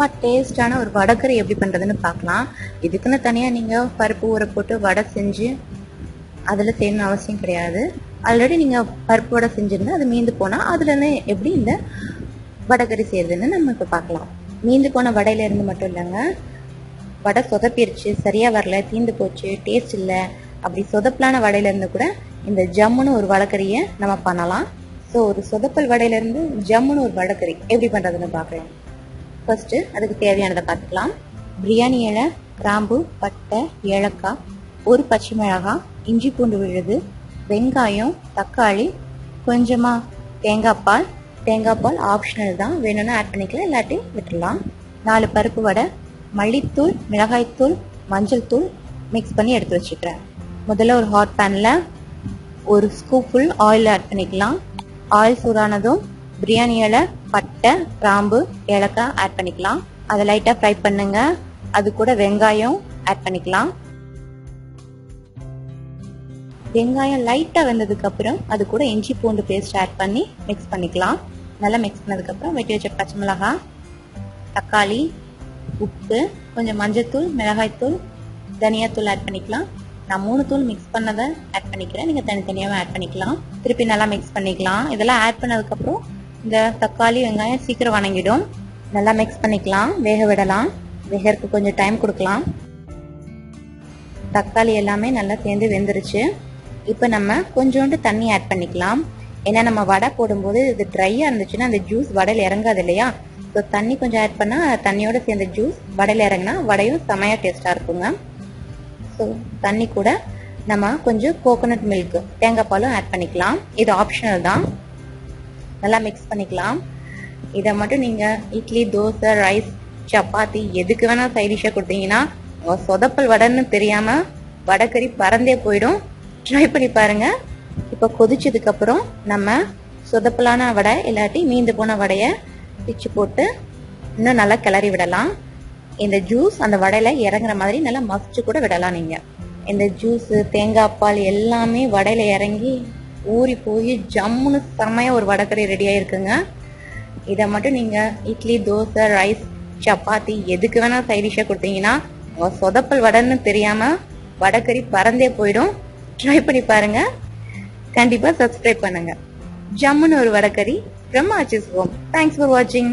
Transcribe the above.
செம்ம டேஸ்டான ஒரு வடகறி எப்படி பண்ணுறதுன்னு பார்க்கலாம். இதுக்குன்னு தனியாக நீங்கள் பருப்பு ஊற போட்டு வடை செஞ்சு அதில் செய்யணும்னு அவசியம் கிடையாது. ஆல்ரெடி நீங்கள் பருப்பு வடை செஞ்சுருந்தா அது மீந்து போனால் அதுலேருந்து எப்படி இந்த வடைக்கறி செய்யறதுன்னு நம்ம இப்போ பார்க்கலாம். மீந்து போன வடையிலேருந்து மட்டும் இல்லைங்க. வடை சொதப்பிருச்சு சரியாக வரல தீந்து போச்சு டேஸ்ட் இல்லை. அப்படி சொதப்பலான வடையிலேருந்து கூட இந்த ஜம்முன்னு ஒரு வடைக்கறியை நம்ம பண்ணலாம். ஸோ ஒரு சொதப்பல் வடையிலேருந்து ஜம்முன்னு ஒரு வடைக்கறி எப்படி பண்ணுறதுன்னு பார்க்குறேன் ஃபர்ஸ்ட்டு அதுக்கு தேவையானதை பார்த்துக்கலாம். பிரியாணி இலை கிராம்பு பட்டை ஏலக்காய் ஒரு பச்சை மிளகாய் இஞ்சி பூண்டு விழுது வெங்காயம் தக்காளி கொஞ்சமாக தேங்காய் பால். தேங்காய் பால் ஆப்ஷனல் தான். வேணும்னா ஆட் பண்ணிக்கலாம் இல்லாட்டி விட்டுடலாம். நாலு பருப்பு வடை மல்லித்தூள் மிளகாய்த்தூள் மஞ்சள் தூள் மிக்ஸ் பண்ணி எடுத்து வச்சுக்கிறேன். முதல்ல ஒரு ஹாட் பேனில் ஒரு ஸ்கூப் ஃபுல் ஆயில் ஆட் பண்ணிக்கலாம். ஆயில் சூடானதும் பிரியாணி பட்டை கிராம்பு ஏலக்காய் ஆட் பண்ணிக்கலாம். அதை லைட்டாக ஃப்ரை பண்ணுங்க. அது கூட வெங்காயம் ஆட் பண்ணிக்கலாம். வெங்காயம் லைட்டாக வெந்ததுக்கு அப்புறம் அது கூட இஞ்சி பூண்டு பேஸ்ட் ஆட் பண்ணி மிக்ஸ் பண்ணிக்கலாம். நல்லா மிக்ஸ் பண்ணதுக்கப்புறம் வெட்டி வச்ச பச்சை மிளகாய் தக்காளி உப்பு கொஞ்சம் மஞ்சத்தூள் மிளகாய்த்தூள் தனியாத்தூள் ஆட் பண்ணிக்கலாம். நான் மூணு தூள் மிக்ஸ் பண்ணதை ஆட் பண்ணிக்கிறேன். நீங்கள் தனித்தனியாகவும் ஆட் பண்ணிக்கலாம். திருப்பி நல்லா மிக்ஸ் பண்ணிக்கலாம். இதெல்லாம் ஆட் பண்ணதுக்கப்புறம் இந்த தக்காளி வெங்காயம் சீக்கிரம் வணங்கிடும். நல்லா மிக்ஸ் பண்ணிக்கலாம். வேக விடலாம். வேகறதுக்கு கொஞ்சம் டைம் கொடுக்கலாம். தக்காளி எல்லாமே நல்லா சேர்ந்து வெந்துருச்சு. இப்போ நம்ம கொஞ்சோண்டு தண்ணி ஆட் பண்ணிக்கலாம். ஏன்னா நம்ம வடை போடும்போது இது ட்ரையாக இருந்துச்சுன்னா அந்த ஜூஸ் வடையில் இறங்காது இல்லையா? ஸோ தண்ணி கொஞ்சம் ஆட் பண்ணால் தண்ணியோடு சேர்ந்த ஜூஸ் வடையில் இறங்கினா வடையும் செமையாக டேஸ்ட்டாக இருக்குங்க. ஸோ தண்ணி கூட நம்ம கொஞ்சம் கோகோனட் மில்க் தேங்காய் பாலும் ஆட் பண்ணிக்கலாம். இது ஆப்ஷனல் தான். நல்லா மிக்ஸ் பண்ணிக்கலாம். இதை மட்டும் நீங்கள் இட்லி தோசை ரைஸ் சப்பாத்தி எதுக்கு வேணால் சைடிஷாக கொடுத்தீங்கன்னா சொதப்பல் வடைன்னு தெரியாமல் வடைக்கறி பறந்தே போயிடும். ட்ரை பண்ணி பாருங்கள் இப்போ கொதிச்சதுக்கப்புறம் நம்ம சொதப்பலான வடை இல்லாட்டி மீந்து போன வடையை பிச்சு போட்டு இன்னும் நல்லா கிளறி விடலாம். இந்த ஜூஸ் அந்த வடையில் இறங்குற மாதிரி நல்லா மசிச்சு கூட விடலாம் நீங்கள் இந்த ஜூஸு தேங்காய் பால் எல்லாமே வடையில் இறங்கி ஊறி போய் ஜம்முன்னு செம்மையா ஒரு வடக்கறி ரெடி ஆயிருக்குங்க. இதை மட்டும் நீங்கள் இட்லி தோசை ரைஸ் சப்பாத்தி எதுக்கு வேணால் சைடிஷாக கொடுத்தீங்கன்னா சொதப்பல் வடைன்னு தெரியாமல் வடக்கறி பறந்தே போயிடும். ட்ரை பண்ணி பாருங்க. கண்டிப்பாக சப்ஸ்கிரைப் பண்ணுங்கள் ஜம்முன்னு ஒரு vadacurry from Aachi's home thanks for வாட்சிங்